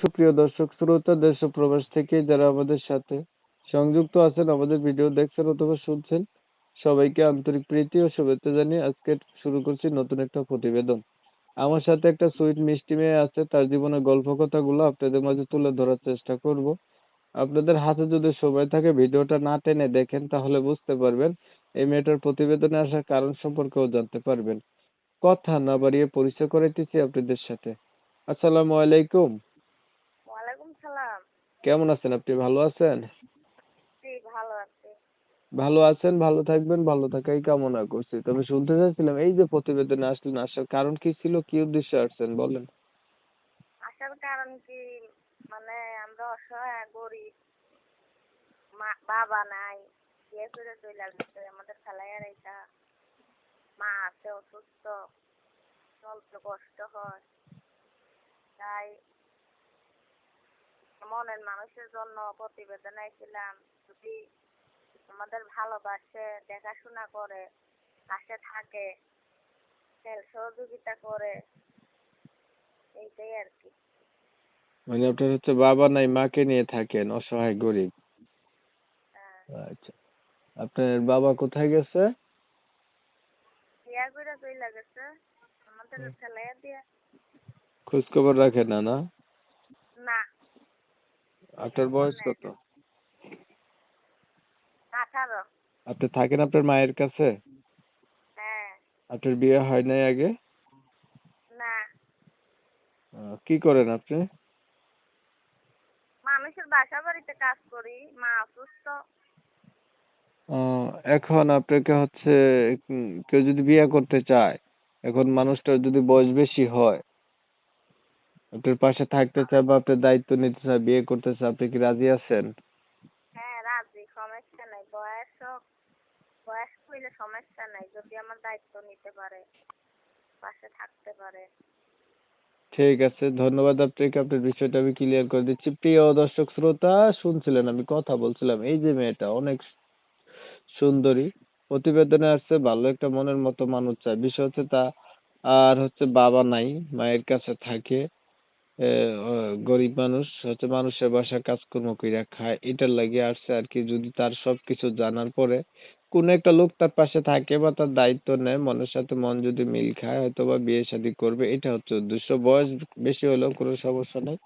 সুপ্রিয় দর্শক, শ্রোতা দেশ ও প্রবাস থেকে যারা আমাদের সাথে সংযুক্ত আছেন, আমাদের ভিডিও দেখছেন অথবা শুনছেন, সবাইকে আন্তরিক প্রীতি ও শুভেচ্ছা জানিয়ে আজকে শুরু করছি নতুন একটা প্রতিবেদন। আমার সাথে একটা সুইট মিষ্টি মেয়ে আছে, তার জীবনের গল্প কথাগুলো আপনাদের মাঝে তুলে ধরার চেষ্টা করব। আপনাদের হাতে যদি সময় থাকে, ভিডিওটা না টেনে দেখেন, তাহলে বুঝতে পারবেন এই মেয়েটার প্রতিবেদনে আসার কারণ সম্পর্কেও জানতে পারবেন। কথা না বাড়িয়ে পরিচয় করাইতেছি আপনাদের সাথে। আসসালামু আলাইকুম। কেমন আছেন আপনি? ভালো আছেন? ভালো আছি। ভালো আছেন ভালো থাকবেন ভালো থাকাই কামনা করছি। তবে শুনতে চাচ্ছিলাম এই যে প্রতিবেদনে আসলেন আসার কারণ কি ছিল? কি উদ্দেশ্যে আসছেন বলেন? আসার কারণ কি? মানে আমরা অসহায় গরিব মা বাবা নাই। বিয়ে করে চলে আসছে আমাদের খেলাইয়ার এটা। মা আছে অসুস্থ চলতে কষ্ট হয়। তাই মনের মানুষের জন্য প্রতিবেদন ছিলাম। যদি আমাদের ভালোবাসে দেখাশোনা করে পাশে থাকে সহযোগিতা করে এইটাই আর কি। মানে আপনার হচ্ছে বাবা নাই মাকে নিয়ে থাকেন অসহায় গরিব। হ্যাঁ। আচ্ছা। আপনার বাবা কোথায় গেছে? খোঁজ খবর রাখে না না? আপনার বয়স কত? আঠারো। আপনি থাকেন আপনার মায়ের কাছে? হ্যাঁ। আপনার বিয়ে হয় নাই আগে? না। কি করেন আপনি? মানুষের বাসা বাড়িতে কাজ করি মা অসুস্থ। এখন আপনাকে হচ্ছে কেউ যদি বিয়ে করতে চায় এখন মানুষটার যদি বয়স বেশি হয় আপনার পাশে থাকতে চায় বা আপনার দায়িত্ব নিতে চায় বিয়ে করতে চায় আপনি কি রাজি আছেন? হ্যাঁ রাজি সমস্যা নাই। বয়স হোক বয়স হইলে সমস্যা নাই যদি আমার দায়িত্ব নিতে পারে পাশে থাকতে পারে। ঠিক আছে ধন্যবাদ আপনাকে আপনার বিষয়টা আমি ক্লিয়ার করে দিচ্ছি। প্রিয় দর্শক শ্রোতা শুনছিলেন আমি কথা বলছিলাম এই যে মেয়েটা অনেক সুন্দরী প্রতিবেদনে আসছে ভালো একটা মনের মতো মানুষ চায়। বিষয় হচ্ছে তা আর হচ্ছে বাবা নাই মায়ের কাছে থাকে। গরিব মানুষ হচ্ছে মানুষের বাসায় কাজকর্ম কইরা খায়। এটার লাগে আসছে আর কি, যদি তার সবকিছু জানার পরে কোন একটা লোক তার পাশে থাকে বা তার দায়িত্ব নেয়, মনের সাথে মন যদি মিল খায় হয়তো বা বিয়ে শাদী করবে। এটা হচ্ছে উদ্দেশ্য। বয়স বেশি হলেও কোনো সমস্যা নেই।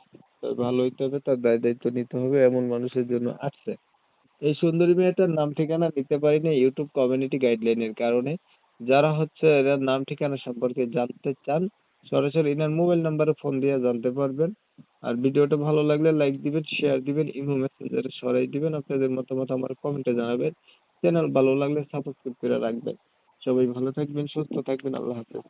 ভালো হইতে হবে, তার দায় দায়িত্ব নিতে হবে, এমন মানুষের জন্য আসছে। এই সুন্দরী মেয়েটার নাম ঠিকানা নিতে পারিনি, ইউটিউব কমিউনিটি গাইডলাইনের কারণে। যারা হচ্ছে এনার নাম ঠিকানা সম্পর্কে জানতে চান সরাসরি এনার মোবাইল নাম্বারে ফোন দিয়ে জানতে পারবেন। আর ভিডিওটা ভালো লাগলে লাইক দিবেন শেয়ার দিবেন, ইমো মেসেঞ্জারে সরাই দিবেন। আপনাদের মতামত আমার কমেন্টে জানাবেন। চ্যানেল ভালো লাগলে সাবস্ক্রাইব করে রাখবেন। সবাই ভালো থাকবেন, সুস্থ থাকবেন। আল্লাহ হাফেজ।